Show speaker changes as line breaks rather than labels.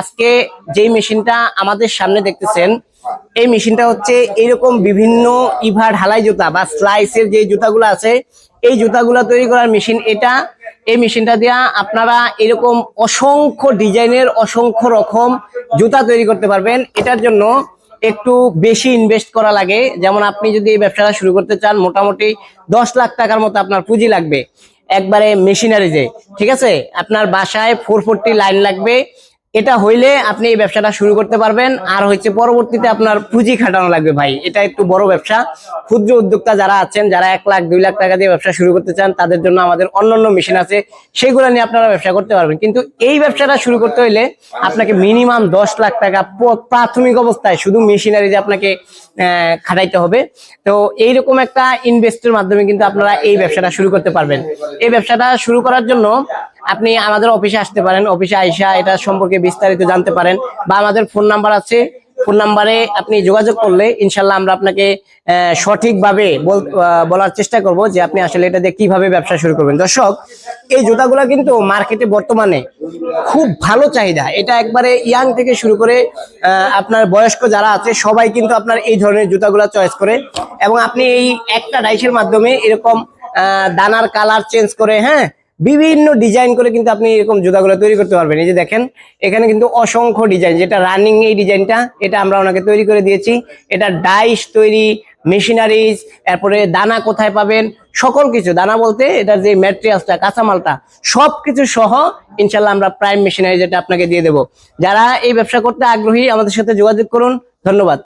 আজকে যেই মেশিনটা আমাদের সামনে দেখতেছেন, এই মেশিনটা হচ্ছে এরকম বিভিন্ন ইভা ঢালাই জুতা বা স্লাইসের যে জুতাগুলো আছে, এই জুতাগুলো তৈরি করার মেশিন এটা। এই মেশিনটা দিয়া আপনারা এরকম অসংখ্য ডিজাইনের অসংখ্য রকম জুতা তৈরি করতে পারবেন। এটার জন্য একটু বেশি ইনভেস্ট করা লাগে। যেমন আপনি যদি এই ব্যবসাটা শুরু করতে চান, মোটামুটি দশ লাখ টাকার মতো আপনার পুঁজি লাগবে। একবারে মেশিনারিজে ঠিক আছে? আপনার বাসায় ফোর ফোরটি লাইন লাগবে। এটা হইলে আপনি এই ব্যবসাটা শুরু করতে পারবেন। আর হচ্ছে পরবর্তীতে আপনার পুঁজি খাটানো লাগবে ভাই। এটা একটু বড় ব্যবসা। ক্ষুদ্র উদ্যোক্তা যারা আছেন, যারা এক লাখ, দুই লাখ টাকা দিয়ে ব্যবসা শুরু করতে চান, তাদের জন্য আমাদের অন্যান্য মেশিন আছে। সেগুলো নিয়ে আপনারা ব্যবসা করতে পারবেন। কিন্তু এই ব্যবসাটা শুরু করতে হইলে আপনাকে মিনিমাম দশ লাখ টাকা প্রাথমিক অবস্থায় শুধু মেশিনারি যে আপনাকে খাটাইতে হবে। তো এইরকম একটা ইনভেস্টের মাধ্যমে কিন্তু আপনারা এই ব্যবসাটা শুরু করতে পারবেন। এই ব্যবসাটা শুরু করার জন্য আপনি আমাদের অফিসে আসতে পারেন, অফিসে আইসা এটা সম্পর্কে বিস্তারিত জানতে পারেন বা আমাদের ফোন নাম্বার আছে। ফোন নাম্বারে আপনি যোগাযোগ করলে ইনশাল্লাহ আমরা আপনাকে সঠিকভাবে বল- বলার চেষ্টা করব যে আপনি আসলে এটা দিয়ে কীভাবে ব্যবসা শুরু করবেন। দর্শক, এই জুতাগুলো কিন্তু মার্কেটে বর্তমানে খুব ভালো চাহিদা। এটা একবারে ইয়াং থেকে শুরু করে আপনার বয়স্ক যারা আছে, সবাই কিন্তু আপনার এই ধরনের জুতাগুলো চয়েস করে এবং আপনি এই একটা ডাইসের মাধ্যমে এরকম দানার কালার চেঞ্জ করে হ্যাঁ বিভিন্ন ডিজাইন করে কিন্তু আপনি এরকম জুতাগুলো তৈরি করতে পারবেন। এই যে দেখেন, এখানে কিন্তু অসংখ্য ডিজাইন যেটা রানিং এই ডিজাইনটা এটা আমরা ওনাকে তৈরি করে দিয়েছি। এটা ডাইস তৈরি মেশিনারিজ এরপরে দানা কোথায় পাবেন, সকল কিছু। দানা বলতে এটার যে ম্যাটেরিয়ালসটা কাঁচামালটা সব কিছু সহ ইনশাল্লাহ আমরা প্রাইম মেশিনারি যেটা আপনাকে দিয়ে দেবো। যারা এই ব্যবসা করতে আগ্রহী, আমাদের সাথে যোগাযোগ করুন। ধন্যবাদ।